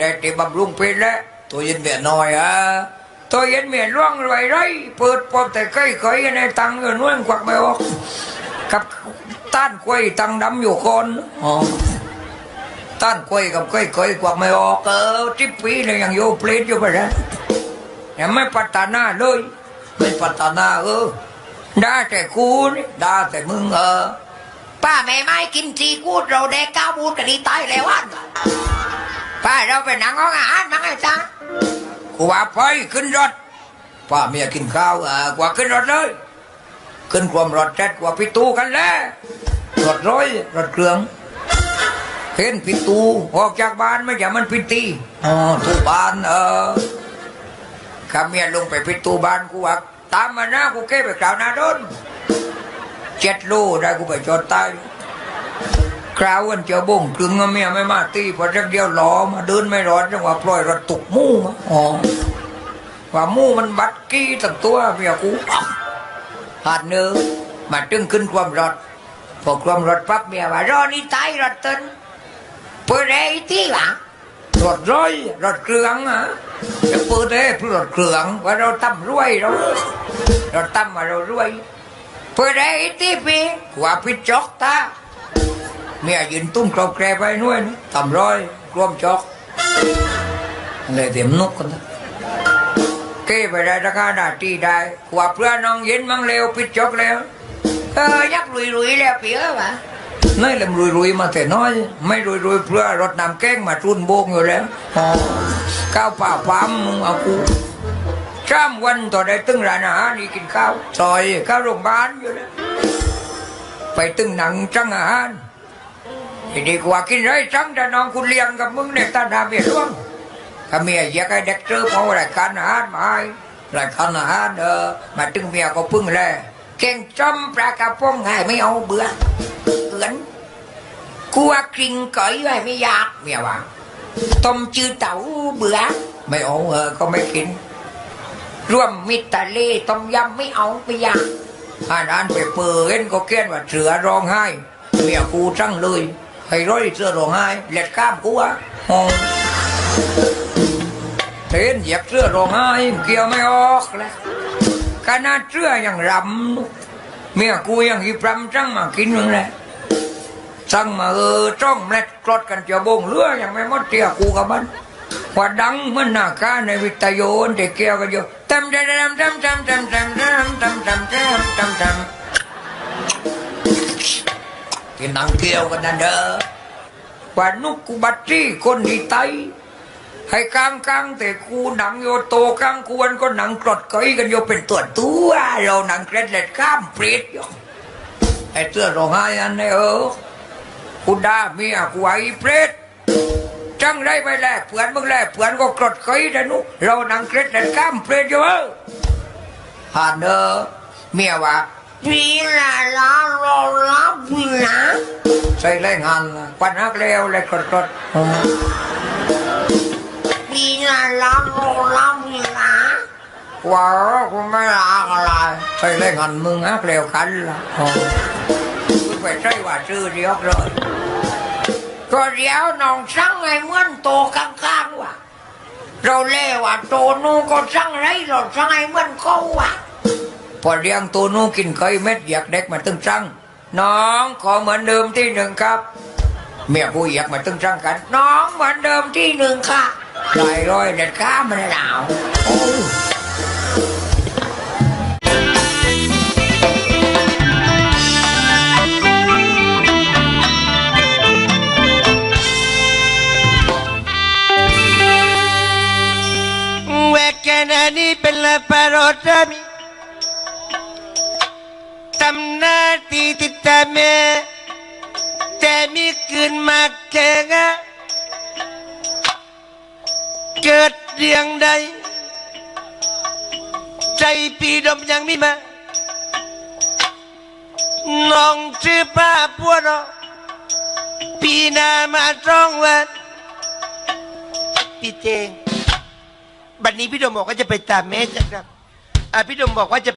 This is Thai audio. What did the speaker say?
แต่ที่บำรุงเพชรแล้วตัวเย็นเมียน้อยอะตัวเย็นเมียร่วงรวยไรเปิดปอบแต่ใกล้เคยในตังเงินว่นควักไม่ออกกับต้านกล้วยตังค์ดำอยู่คนอ๋อต้านกล้วยกับกล้วยเคยควักไม่ออกเออทิปปีเลยยังโยเพลทอยู่ไปแล้วยังไม่พัฒนาเลยไม่พัฒนาเออได้แต่กูนี่ได้แต่มึงเออป้าแม่ไม้กินซีกูดเราแดกก้าวบูดกันดีตายแล้ววัน ป้าเราไปนังห้องอาหารมั้งไอ้จ้ากูว่าไปขึ้นรถป้าเมียกินข้าวอ่ากว่าขึ้นรถเลย ขึ้นความรถแจ็ดกว่าพิตูกันแล้วรถร้อยรถเครื่องเห็นพิตูออกจากบ้านไม่ใช่ามันพิตีอ๋อทูบ้านเออข้าเมียลงไปพิตูบ้านกูว่าตามมานะกูเก้ไปกล่าวนาโดนเจ็ดโลได้กูไปจอดใต้ คราววันเจอบ่งกึงเมียไม่มาตีพอจักเดียวหลอมาเดินไม่รอดจังหวะปล่อยรถตกมู่มาอ๋อว่ามู่มันบัดกี้ตั้งตัวเมียกูหาดเนื้อมาตึงขึ้นความรถพอความรถปั๊บเมียว่ารอนี่ตายรถต้นเปิดไอ้ที่หลังรถร้อยรถเครื่องอะจะเปิดได้เพื่อรถเครื่องว่าเราตั้มรวยเราเราตั้มมาเรารวยเปิดไอ้ที่ปีว่าพิจอกตา เมียยืนตุ้มกรอบแกรไปนู่นตั้มร้อยรวมจอกเลยเต็มนุกกันนะเก้ไปได้ราคาดาตีได้ขว่าเพื่อน้องเย็นมั่งเร็วพิจอกแล้วเออยักลุยลุยแล้วปีเออวะนี่แหละรวยๆมาแต่น้อย ไม่รวยๆเพื่อรถนำแก้งมาทุนโบกอยู่แล้วก้าวป่าปั๊มมึงเอากูสามวันต่อได้ตึ้งร้านอาหารนี่กินข้าวซอยข้าวโรงพยาบาลอยู่แล้วไปตึ้งหนังจังอาหาร ไอ้ดีกว่ากินไรจังแต่น้องคุณเลี้ยงกับมึงเนี่ยตาดาเบียร่วงถ้าเมียอยากให้เด็กเจอเอารายการอาหารมาให้รายการอาหารเออมาตึ้งเมียก็พึ่งแลเก่งจอมปลากระป๋องให้ไม่เอาเบื่อเอือนกูว่ากริ่งก่อยไว้ไม่อยากเมียว่าต้มจืดเต่าเบื่อไม่เอาเออก็ไม่กินร่วมมิตรทะเลต้มยำไม่เอาไม่อยากอ่านอ่านไปเปิดเห็นก็เขียนว่าเสือร้องไห้เมียกูจังเลย ให้ร้อยเสือร้องไห้เล็ดข้ามกูอะหองเห็นเหยียบเสือร้องไห้เกี่ยวไม่ออกแล้วขนาดเสือยังรำเมียกูยังหิบรำจังมากินมึงแหละสั่งมาเออจ้องแมลดกรดกันเจียวบงเรือยังไม่หมดเตียกูกับมันว่าดังเมันหน้าค้าในวิทยุนที่เกี่ยวกันอยู่ตำตำตำตำตำตำตำตำตำตำตำตำตำ ที่นั่งเกี่ยวกันนั่นเด้อว่านุกกูบัตรี่คนที่ไตให้กลางกลางแต่กูหนังโยโตกลางควรก็หนังกรดก้อยกันโยเป็นตัวตัวเราหนังเกล็ดเล็ดข้ามเปรตอยู่ไอ้เสื้อร้องไห้อันนี้เออกูด่าเมียกูไอ้เปรตจังไรไปแลกเพื่อนมึงแลกเพื่อนก็กรดเคยแต่นุเรานังเคล็ดแต่ข้ามเปรตอยู่เออหาเนอเมียว่า ปีละละรอละปีละใส่แรงงานน่ะควันฮักแล้วเลยกดกดอืมปีละละรอละปีละว่ากูไม่รักอะไรใส่แรงงานมึงฮักแล้วกันละอ๋อกูไปใช่ว่าชื่อเดียวเลยก็เดี๋ยวน้องสั่งไอ้เหมือนโตข้างๆว่ะเราเล่ว่าโตนู้นก็สั่งไรเราสั่งไอ้เหมือนเขาว่ะ พอเลี้ยงตัวนู้กินเคยเม็ดอยากเด็กมาตึงจังน้องขอเหมือนเดิมที่หนึ่งครับ เมียกูอยากมาตึงจังกัน น้องเหมือนเดิมที่หนึ่งค่ะลายร้อยเด็ดข้ามมันหนาวโอ้ยเวกแกนนี้เป็นละปารอดมิทำนาที่ติดตามแม่แต่มีคืนมาแข่งะเกิดเรียงใด ใจปีดมยังมีมาน้องชื่อป้าปัวเนาะปีนามาจ้องวันพี่เจง บัดนี้พี่ดมบอกว่าจะไปตามแม่จ้ะครับ อ่าพี่ดมบอกว่าจะ